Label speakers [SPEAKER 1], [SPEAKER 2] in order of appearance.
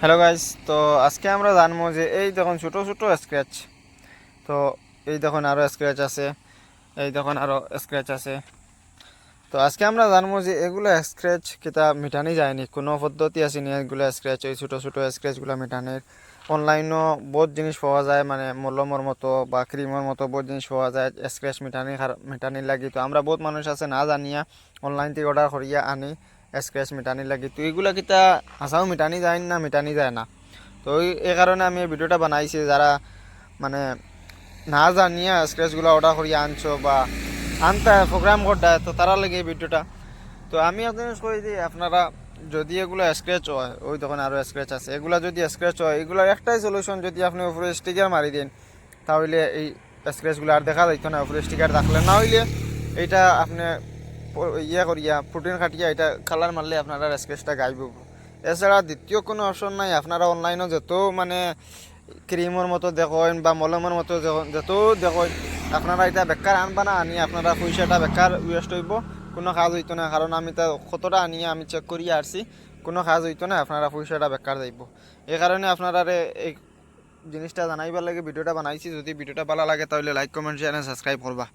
[SPEAKER 1] Hello guys তো আজকে আমরা জানব যে এই দেখুন ছোটো ছোটো স্ক্র্যাচ তো এই দেখুন আরও স্ক্র্যাচ আছে, এই দেখুন আরও স্ক্র্যাচ আছে। তো আজকে আমরা জানব যে এগুলো স্ক্র্যাচ কিতা মিটানি যায়নি, কোনো পদ্ধতি আছে নি এগুলো স্ক্র্যাচ এই ছোটো ছোটো স্ক্র্যাচগুলো মিটানির। অনলাইনও বহুত জিনিস পাওয়া যায় মানে মলমর মতো বা ক্রিমের মতো বহুত জিনিস পাওয়া যায় স্ক্র্যাচ মিটানি মিটানির লাগি। তো আমরা বহুত মানুষ আছে না জানিয়া অনলাইন থেকে অর্ডার করিয়া আনি। স্ক্র্যাচ মিটানি লাগি। তো এগুলা কিতা হাসাও মিটানি যায় না, মিটানি যায় না। তো এই- কারণে আমি ভিডিওটা বানাইছি যারা মানে না জানিয়া স্ক্র্যাচগুলো অর্ডার করিয়া আনছো বা আনতে প্রোগ্রাম করতে তো তারা লাগে এই ভিডিওটা তো আমি আপনাদের কই দিই আপনারা যদি এগুলো স্ক্র্যাচ হয় ওই তখন আরও স্ক্র্যাচ আছে। এগুলো যদি স্ক্র্যাচ হয় এগুলোর একটাই সলিউশন যদি আপনি উপরে স্টিকার মারি দেন, তাহলে এই স্ক্র্যাচগুলো আর দেখা যাইতো না উপরে স্টিকার রাখলে না হইলে এইটা আপনি ইয়ে করিয়া প্রোটিন কাটিয়া এটা কালার মারলে আপনারা স্ক্র্যাচটা গাইব। এছাড়া দ্বিতীয় কোনো অপশন নাই, আপনারা অনলাইনে যত মানে ক্রিমের মতো দেখেন বা মলমের মতো যত দেখেন, আপনারা এটা বেকার আনবা না আনি আপনারা পয়সাটা বেকার ওয়েস্ট হইব, কোনো কাজ হইতো না। কারণ আমি তা কতটা আনিয়ে আমি চেক করিয়া আসছি কোনো কাজ হইতো না, আপনারা পয়সাটা বেকার যাইব। এই কারণে আপনারা এই জিনিসটা জানাইবার লাগে ভিডিওটা বানাইছি। যদি ভিডিওটা ভালো লাগে তাহলে লাইক কমেন্ট চ্যানেল সাবস্ক্রাইব করবা